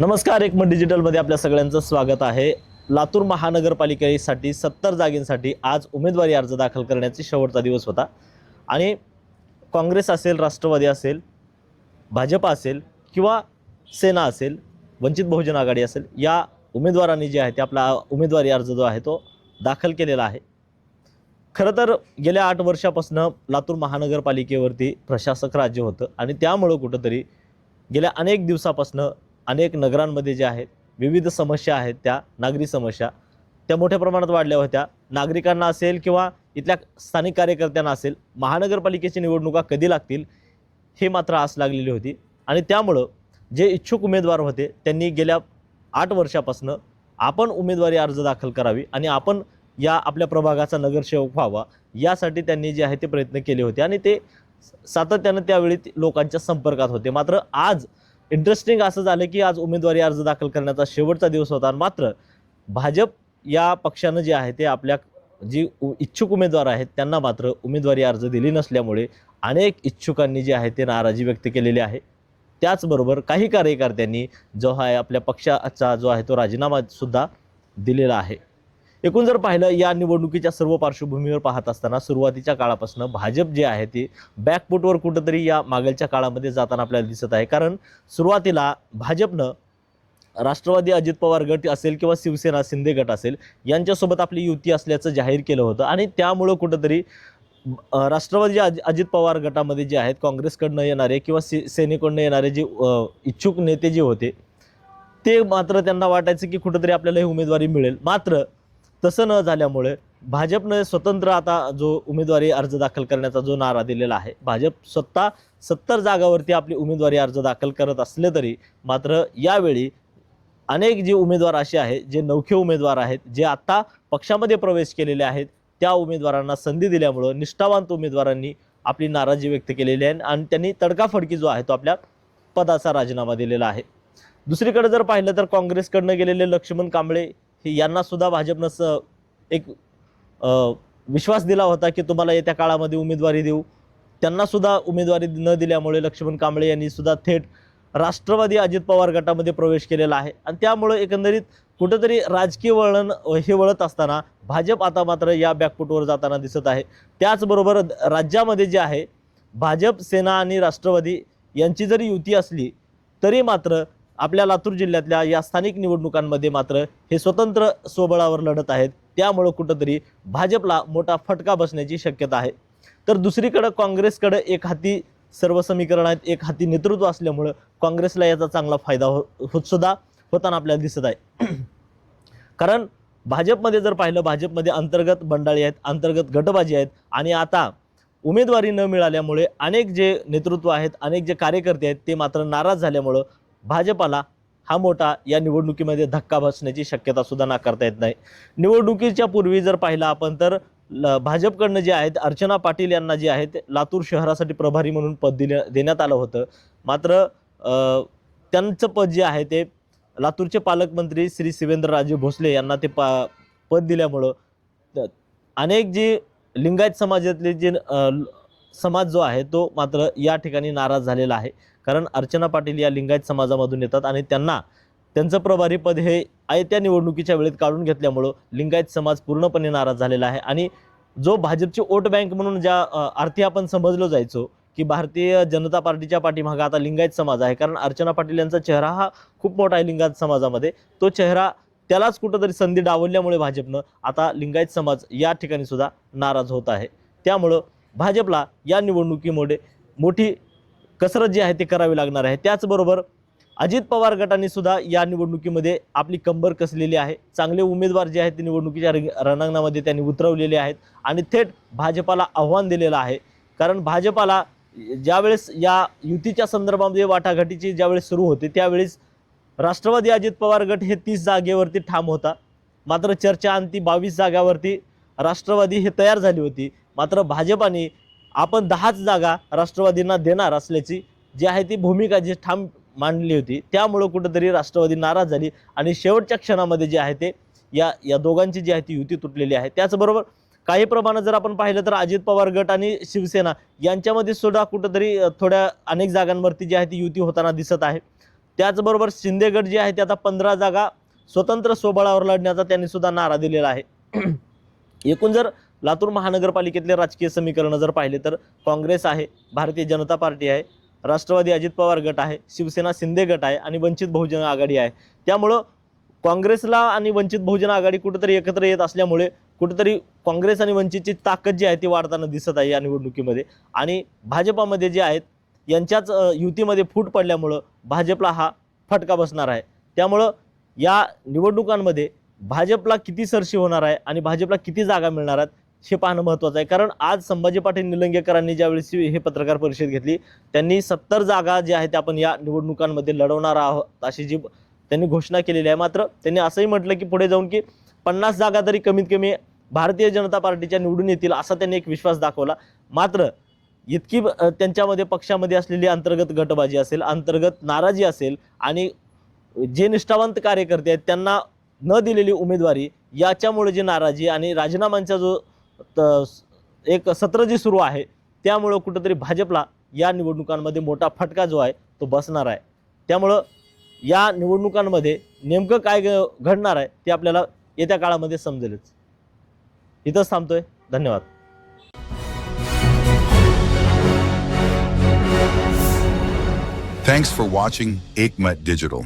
नमस्कार एकमत डिजिटलमध्ये आपल्या सगळ्यांचं स्वागत आहे. लातूर महानगरपालिकेसाठी सत्तर जागींसाठी आज उमेदवारी अर्ज दाखल करण्याचा शेवटचा दिवस होता. आणि काँग्रेस असेल राष्ट्रवादी असेल भाजपा असेल किंवा सेना असेल वंचित बहुजन आघाडी असेल या उमेदवारांनी जे आहे ते आपला उमेदवारी अर्ज जो आहे तो दाखल केलेला आहे. खरं तर गेल्या आठ वर्षापासून लातूर महानगरपालिकेवरती प्रशासक राज्य होतं आणि त्यामुळं कुठंतरी गेल्या अनेक दिवसापासून अनेक नगरांमध्ये जे आहेत विविध समस्या आहेत त्या नागरी समस्या. त्या मोठ्या प्रमाणात वाढल्या होत्या. नागरिकांना असेल किंवा इथल्या स्थानिक कार्यकर्त्यांना असेल महानगरपालिकेची निवडणुका कधी लागतील हे मात्र आस लागलेली होती. आणि त्यामुळं जे इच्छुक उमेदवार होते त्यांनी गेल्या आठ वर्षापासून आपण उमेदवारी अर्ज दाखल करावी आणि आपण या आपल्या प्रभागाचा नगरसेवक व्हावा यासाठी त्यांनी जे आहे ते प्रयत्न केले होते. आणि ते सातत्यानं त्यावेळी लोकांच्या संपर्कात होते. मात्र आज इंटरेस्टिंग असं झालं की आज उमेदवारी अर्ज दाखल करण्याचा शेवटचा दिवस होता. मात्र भाजप या पक्षानं जे आहे ते आपल्या जी उ- इच्छुक उमेदवार आहेत त्यांना मात्र उमेदवारी अर्ज दिली नसल्यामुळे अनेक इच्छुकांनी जे आहे ते नाराजी व्यक्त केलेली आहे. त्याचबरोबर काही कार्यकर्त्यांनी जो आहे आपल्या पक्षाचा जो आहे तो राजीनामा सुद्धा दिलेला आहे. एकूण जर पाहिलं या निवडणुकीच्या सर्व पार्श्वभूमीवर पाहत असताना सुरुवातीच्या काळापासून भाजप जे आहे ते बॅकफुटवर कुठंतरी या मागलच्या काळामध्ये जाताना आपल्याला दिसत आहे. कारण सुरुवातीला भाजपनं राष्ट्रवादी अजित पवार गट असेल किंवा शिवसेना शिंदे गट असेल यांच्यासोबत आपली युती असल्याचं जाहीर केलं होतं. आणि त्यामुळं कुठंतरी राष्ट्रवादी अजि अजित पवार गटामध्ये जे आहेत काँग्रेसकडनं येणारे किंवा से सेनेकडनं येणारे जे इच्छुक नेते जे होते ते मात्र त्यांना वाटायचं की कुठंतरी आपल्याला ही उमेदवारी मिळेल. मात्र तसं न झाल्यामुळे भाजपनं स्वतंत्र आता जो उमेदवारी अर्ज दाखल करण्याचा जो नारा दिलेला आहे भाजप स्वतः सत्तर जागावरती आपली उमेदवारी अर्ज दाखल करत असले तरी मात्र यावेळी अनेक जे उमेदवार असे आहेत जे नवखे उमेदवार आहेत जे आत्ता पक्षामध्ये प्रवेश केलेले आहेत त्या उमेदवारांना संधी दिल्यामुळं निष्ठावंत उमेदवारांनी आपली नाराजी व्यक्त केलेली आहे आणि त्यांनी तडकाफडकी जो आहे तो आपल्या पदाचा राजीनामा दिलेला आहे. दुसरीकडे जर पाहिलं तर काँग्रेसकडनं गेलेले लक्ष्मण कांबळे की यांना सुद्धा भाजपनं एक विश्वास दिला होता की तुम्हाला येत्या काळामध्ये उमेदवारी देऊ. त्यांना सुद्धा उमेदवारी न दिल्यामुळे लक्ष्मण कांबळे यांनी सुद्धा थेट राष्ट्रवादी अजित पवार गटामध्ये प्रवेश केलेला आहे. आणि त्यामुळे एकंदरीत कुठंतरी राजकीय वळण हे वळत असताना भाजप आता मात्र या बॅकफुटवर जाताना दिसत आहे. त्याचबरोबर राज्यामध्ये जे आहे भाजप सेना आणि राष्ट्रवादी यांची जरी युती असली तरी मात्र आपल्या लातूर जिल्ह्यातल्या या स्थानिक निवडणुकांमध्ये मात्र हे स्वतंत्र स्वबळावर लढत आहेत. त्यामुळं कुठंतरी भाजपला मोठा फटका बसण्याची शक्यता आहे. तर दुसरीकडं काँग्रेसकडं एक हाती सर्व समीकरण आहेत एक हाती नेतृत्व असल्यामुळं काँग्रेसला याचा चांगला फायदा हो होतसुद्धा होताना आपल्याला दिसत आहे. कारण भाजपमध्ये जर पाहिलं भाजपमध्ये अंतर्गत बंडाळी आहेत अंतर्गत गटबाजी आहेत आणि आता उमेदवारी न मिळाल्यामुळे अनेक जे नेतृत्व आहेत अनेक जे कार्यकर्ते आहेत ते मात्र नाराज झाल्यामुळं भाजपाला हा मोठा या निवडणुकीमध्ये धक्का बसण्याची शक्यता सुद्धा नाकारता येत नाही. निवडणुकीच्या पूर्वी जर पाहिलं आपण तर ल- भाजपकडनं जे आहेत अर्चना पाटील यांना जे आहेत लातूर शहरासाठी प्रभारी म्हणून पद दिले देण्यात आलं होतं. मात्र त्यांचं पद जे आहे ते लातूरचे पालकमंत्री श्री शिवेंद्रराजे भोसले यांना ते पा पद दिल्यामुळं अनेक जे लिंगायत समाजातले जे ल- समाज जो आहे तो मात्र या ठिकाणी नाराज झालेला आहे. कारण अर्चना पाटील या लिंगायत समाजामधून येतात आणि त्यांना त्यांचं प्रभारी पद हे आयत्या निवडणुकीच्या वेळेत काढून घेतल्यामुळं लिंगायत समाज पूर्णपणे नाराज झालेला आहे. आणि जो भाजपची वोट बँक म्हणून ज्या अर्थी आपण समजलो जायचो की भारतीय जनता पार्टीच्या पाठीमागं आता लिंगायत समाज आहे. कारण अर्चना पाटील यांचा चेहरा हा खूप मोठा आहे लिंगायत समाजामध्ये. तो चेहरा त्यालाच कुठंतरी संधी डावलल्यामुळे भाजपनं आता लिंगायत समाज या ठिकाणी सुद्धा नाराज होत आहे. त्यामुळं भाजपला या निवडणुकीमुळे मोठी कसरत जी आहे ती करावी लागणार आहे. त्याचबरोबर अजित पवार गटाने सुद्धा या निवडणुकीमध्ये आपली कंबर कसलेली आहे. चांगले उमेदवार जे आहेत ते निवडणुकीच्या रिंग- रणांगणामध्ये त्यांनी उतरवलेले आहेत आणि थेट भाजपाला आव्हान दिलेलं आहे. कारण भाजपाला ज्यावेळेस या युतीच्या संदर्भामध्ये वाटाघाटीची ज्यावेळेस सुरू होते त्यावेळेस राष्ट्रवादी अजित पवार गट हे तीस जागेवरती ठाम होता. मात्र चर्चा अंती बावीस जागावरती राष्ट्रवादी हे तयार झाली होती. मात्र भाजपाने आपण दहाच जागा राष्ट्रवादींना देणार असल्याची जी आहे ती भूमिका जी ठाम मांडली होती त्यामुळं कुठंतरी राष्ट्रवादी नाराज झाली. आणि शेवटच्या क्षणामध्ये जे आहे ते या या दोघांची जी आहे ती युती तुटलेली आहे. त्याचबरोबर काही प्रमाणात जर आपण पाहिलं तर अजित पवार गट आणि शिवसेना यांच्यामध्ये सुद्धा कुठंतरी थोड्या अनेक जागांवरती जी आहे ती युती होताना दिसत आहे. त्याचबरोबर शिंदे गट जे आहे ते आता पंधरा जागा स्वतंत्र स्वबळावर लढण्याचा त्यांनी सुद्धा नारा दिलेला आहे. एकूण जर लातूर महानगरपालिकेतले राजकीय समीकरणं जर पाहिले तर काँग्रेस आहे भारतीय जनता पार्टी आहे राष्ट्रवादी अजित पवार गट आहे शिवसेना शिंदे गट आहे आणि वंचित बहुजन आघाडी आहे. त्यामुळं काँग्रेसला आणि वंचित बहुजन आघाडी कुठंतरी एकत्र येत असल्यामुळे कुठंतरी काँग्रेस आणि वंचितची ताकद जी आहे ती वाढताना दिसत आहे या निवडणुकीमध्ये. आणि भाजपामध्ये जे आहेत यांच्याच युतीमध्ये फूट पडल्यामुळं भाजपला हा फटका बसणार आहे. त्यामुळं या निवडणुकांमध्ये भाजपला किती सरशी होणार आहे आणि भाजपला किती जागा मिळणार आहेत हे पाहणं महत्त्वाचं आहे. कारण आज संभाजी पाटील निलंगेकरांनी ज्यावेळेस हे पत्रकार परिषद घेतली त्यांनी सत्तर जागा ज्या आहेत त्या आपण या निवडणुकांमध्ये लढवणार आहोत अशी जी त्यांनी घोषणा केलेली आहे. मात्र त्यांनी असंही म्हटलं की पुढे जाऊन की पन्नास जागा तरी कमीत कमी भारतीय जनता पार्टीच्या निवडून येतील असा त्यांनी एक विश्वास दाखवला. मात्र इतकी त्यांच्यामध्ये पक्षामध्ये असलेली अंतर्गत गटबाजी असेल अंतर्गत नाराजी असेल आणि जे निष्ठावंत कार्यकर्ते आहेत त्यांना न दिलेली उमेदवारी याच्यामुळे जी नाराजी आणि राजीनामांचा जो त- एक सत्र जे सुरू आहे. त्यामुळं कुठंतरी भाजपला या निवडणुकांमध्ये मोठा फटका जो आहे तो बसणार आहे. त्यामुळं या निवडणुकांमध्ये नेमकं काय घडणार आहे ते आपल्याला येत्या काळामध्ये समजेलच. इथंच थांबतोय. धन्यवाद. Thanks for watching Aikmat Digital.